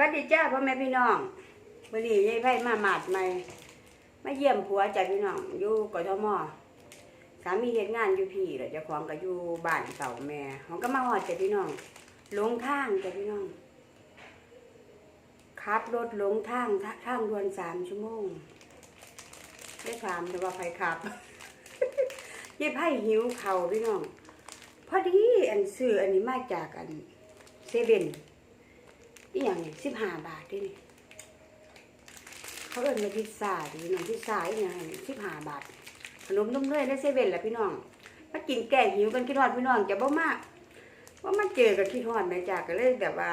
วัสดีจ้าพ่อแม่พี่น้องวันนี้ยายไพ่มาหมาดใหม่มาเยี่ยมผัวจ้าพี่น้องอยู่กทมสามีเฮ็ดงานอยู่พี่แล้วเจ้าของก็อยู่บ้านเต่าแม่เขาก็มาหอดจ้าพี่น้องหลงทางจ้าพี่น้องขับรถหลงทางททางดวนสามชั่วโมงได้ถามแต่ว่าใครขับยายไพ่หิวเข่าพี่น้องพอดีอันซื้ออันนี้มาจากอันเซเว่น อีหยังสิบห้าบาทด้วยนี่เขาเอิ้นมาพิซซ่าดิน้องพิซซ่าอีหยังสิบห้าบาทขนมนมเนยในเซเว่นแหละพี่น้องมากินแก้หิวกันคิดฮอดพี่น้องจะบ่มากว่ามาเจอกันคิดฮอดแม่จาก็เลยแบบว่า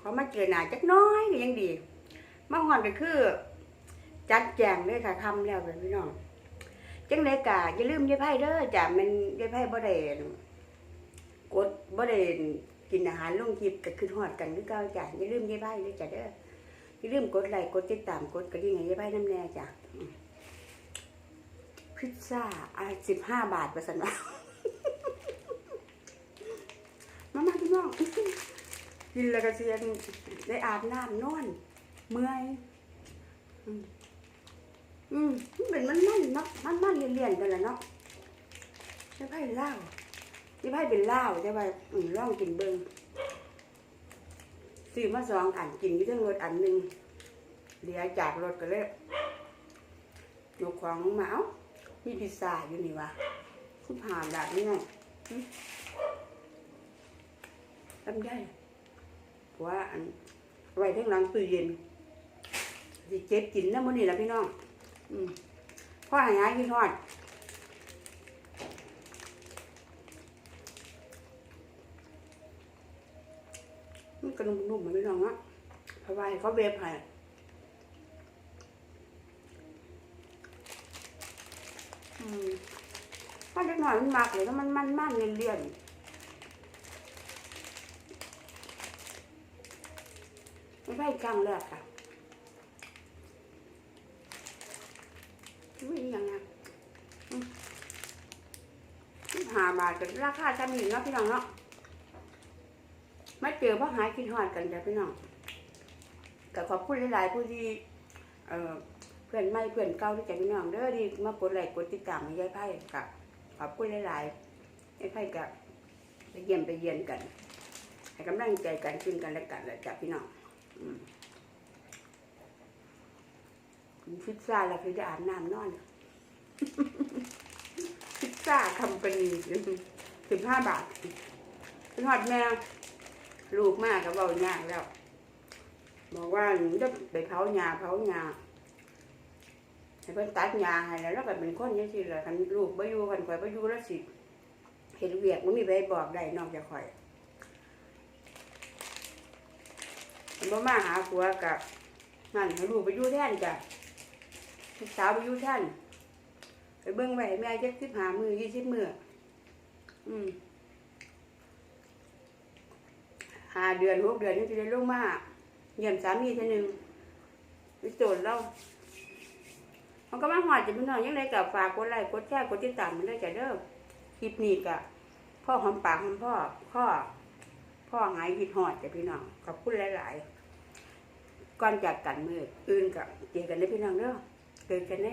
ขามาเจอหน้าจักน้อยก็ยังดีมาฮอดก็คือ จัดแจงเลยค่ะคำแล้วแบบพี่น้องจังไดกะอย่าลืมยายไพ่เด้อจ้ะมันยายไพ่บ่ได้กดบ่ได้ กินอาหารลงคลิปก็คือหอดกันคือเก่าจ้ะอย่าลืมยายไพ่ด้วยจ้ะเด้ออย่าลืมกดไลค์กดติดตามกดกระดิ่งให้ยายไพ่น้ำแน่จ้ะพิซซ่าอะสิบห้าบาทประสันว่ามามาพี่น้องกินแล้วก็เสียนได้อาบน้ำนอนเมื่อยอืมอืมมันเป็นมันมันเนาะมันมันเลี่ยนๆกันแหละเนาะยายไพ่เล่า ที่ไพ่เป็นเหล้าใช่ไหมอืมลองกินเบิ้งซื้อมาสองอันกินอยู่ทั้งรถอันหนึ่งเหลือจากรถก็เลยยกของหมาเอามีพิซซ่าอยู่นี่วะคุณผ่านแบบนี้ไงอืมทำได้เพราะว่าอันไว้ทั้งหลังตู้เย็นสิเจ็บกินน้ำมันนี่แหละพี่น้อง อืมพ่อหายายกินทอด มันกระนุ่มๆเหมือนพี่น้องอะเพราะว่าเขาเวฟให้อืมถ้าเล็กหน่อยมันมากเลยแล้วมันมันมันเลี่ยนๆไม่ใช่ครั้งแรกค่ะไม่ยังไงหาบาทกับราคาจำหนึ่งเนาะพี่น้องเนาะ มาเจอพ่อหายคิดฮอดกันจ้ะพี่น้องก็ขอบคุณหลายๆผู้ที่เพื่อนใหม่เพื่อนเก่าที่จ้ะพี่น้องเด้อที่มากดไลค์กดติดตามให้ยายไพ่กับขอบคุณหลายๆยายไพ่กับไปเยี่ยมไปเยียนกันให้กำลังใจกันขึ้นกันและกันและจ้ะพี่น้องอืมกินพิซซ่าแล้วคือจะอาบน้ำนอนพิซซ่าคัมปานีสิบห้าบาทเป็นหอดแมว ลูกมากก็เบายากแล้ว บอกว่าหนูจะไปเผาหญ้าเผาหญ้าให้เพิ่นตัดหญ้าให้แล้วแล้วก็เป็นคนยังสิล่ะคันลูกบ่อยู่คันข่อยบ่อยู่แล้วสิเฮ็ดเวียกบ่มีใครบอกได้นอกจากข่อยมันบ่มาหาผัวกับนั่นให้ลูกไปอยู่แท่นจ้ะลูกสาวไปอยู่แทนไปเบิ่งไว้ให้แม่จัก15มื้อ20มื้ออืม หาเดือนหกเดือนนี่จะได้ลงมาเยี่ยมสามีเท่านึงไปโจทย์เรามันก็มาหอดจะพี่น้องยังไงกับฝากกดไลค์กดแชร์กดติดตามมันได้จะเด้อคลิปนี้กะพ่อหอมปากหอมพ่อพ่อพ่อหายคิดหอดจะพี่น้องขอบคุณหลาย ๆ ก่อนจากกันมืออื่นกับเจอกันได้พี่น้องเด้อเจอกันใน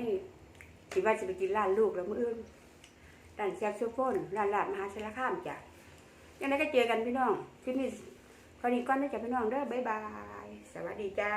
ที่ว่าจะไปกินร้านลูกแล้วมืออื่นร้านแซกโซโฟนร้านลาบมหาสารคามจ้ะยังไงก็เจอกันพี่น้องคลิปนี้ พอดีก้อนนะจ๊ะพี่น้องเด้อบ๊ายบาย สวัสดีจ้า